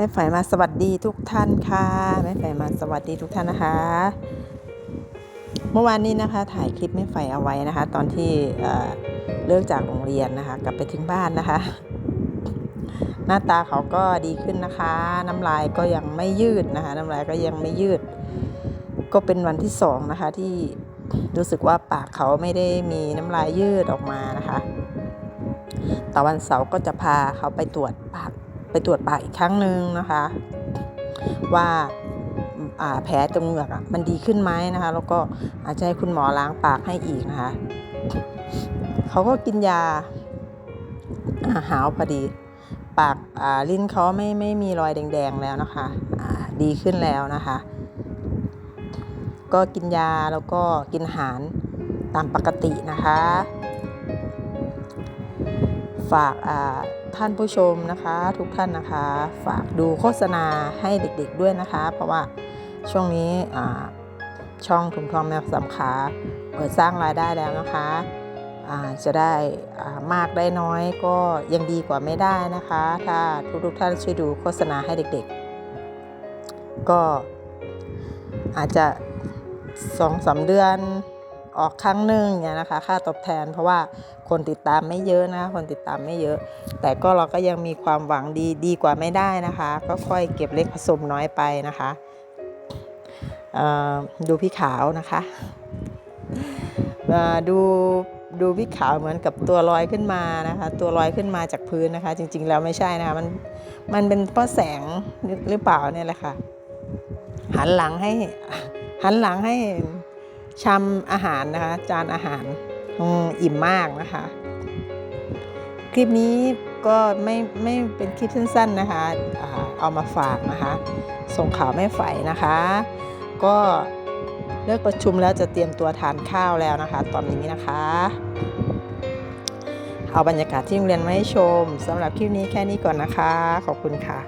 ม่ฝ่ายมาสวัสดีทุกท่านค่ะแม่ฝ่ายมาสวัสดีทุกท่านนะคะ เมื่อวานนี้นะคะถ่ายคลิปแม่ฝ่ายเอาไว้นะคะ ตอนที่เเลิกจากโรงเรียนนะคะ กลับไปถึงบ้านนะคะ หน้าตาเขาก็ดีขึ้นนะคะ น้ำลายก็ยังไม่ยืดนะคะ น้ำลายก็ยังไม่ยืด ก็เป็นวันที่สองนะคะที่รู้สึกว่าปากเขาไม่ได้มีน้ำลายยืดออกมานะคะแต่วันเสาร์ก็จะพาเขาไปตรวจปาก ไปตรวจปากอีกครั้งหนึ่งนะคะ ว่าแผลตรงเหงือกมันดีขึ้นไหมนะคะ แล้วก็อาจจะให้คุณหมอล้างปากให้อีกนะคะเขาก็กินยาอาหาวพอดี ปากาลิ้นเขาไม่ไม่มีรอยแดงๆแล้วนะคะดีขึ้นแล้วนะคะ ก็กินยาแล้วก็กินอาหารตามปกตินะคะ ฝากท่านผู้ชมนะคะ ทุกท่านนะคะ ฝากดูโฆษณาให้เด็กๆด้วยนะคะ เพราะว่าช่วงนี้ช่องถุงทองแมวสำขาเปิดสร้างรายได้แล้วนะคะจะได้มากได้น้อยก็ยังดีกว่าไม่ได้นะคะ ถ้าทุกๆท่านช่วยดูโฆษณาให้เด็กๆ ก็อาจจะสองสามเดือน ออกครั้งหนึ่งเนี่ยนะคะ ค่าตอบแทน เพราะว่าคนติดตามไม่เยอะนะคนติดตามไม่เยอะ แต่ก็เราก็ยังมีความหวังดีดีกว่าไม่ได้นะคะ ก็ค่อยเก็บเล็กผสมน้อยไปนะคะดูพี่ขาวนะคะดูดูพี่ขาวเหมือนกับตัวลอยขึ้นมานะคะ ตัวลอยขึ้นมาจากพื้นนะคะ จริง ๆ แล้วไม่ใช่นะคะมันมันเป็นเพราะแสงหรือเปล่าเนี่ยแหละค่ะ หันหลังให้หันหลังให้ ชำอาหารนะคะ จานอาหารอิ่มมากนะคะ คลิปนี้ก็ไม่ไม่เป็นคลิปสั้น ๆนะคะอ่าเอามาฝากนะคะ ส่งข่าวแม่ไฝนะคะ ก็เลิกประชุมแล้วจะเตรียมตัวทานข้าวแล้วนะคะ ตอนนี้นะคะ เอาบรรยากาศที่โรงเรียนมาให้ชมสำหรับคลิปนี้แค่นี้ก่อนนะคะ ขอบคุณค่ะ